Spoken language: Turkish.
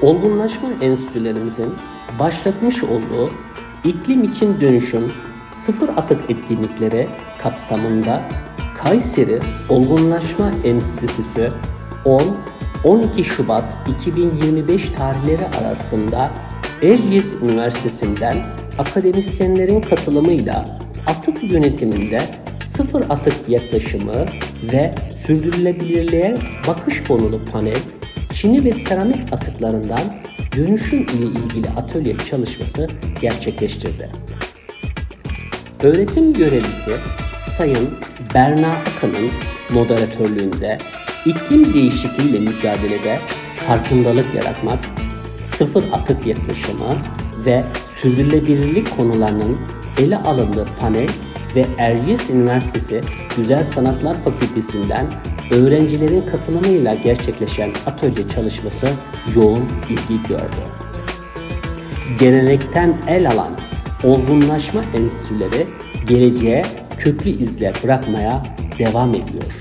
olgunlaşma enstitülerimizin başlatmış olduğu iklim için dönüşüm sıfır atık etkinlikleri kapsamında Kayseri Olgunlaşma Enstitüsü 10-12 Şubat 2025 tarihleri arasında Erciyes Üniversitesi'nden akademisyenlerin katılımıyla atık yönetiminde sıfır atık yaklaşımı ve sürdürülebilirliğe bakış konulu panel, çini ve seramik atıklarından dönüşüm ile ilgili atölye çalışması gerçekleştirdi. Öğretim görevlisi Sayın Berna Akın'ın moderatörlüğünde iklim değişikliğiyle mücadelede farkındalık yaratmak, sıfır atık yaklaşımı ve sürdürülebilirlik konularının ele alındığı panel ve Erciyes Üniversitesi Güzel Sanatlar Fakültesinden öğrencilerin katılımıyla gerçekleşen atölye çalışması yoğun ilgi gördü gelenekten el alan olgunlaşma enstitüleri geleceğe köklü izler bırakmaya devam ediyor.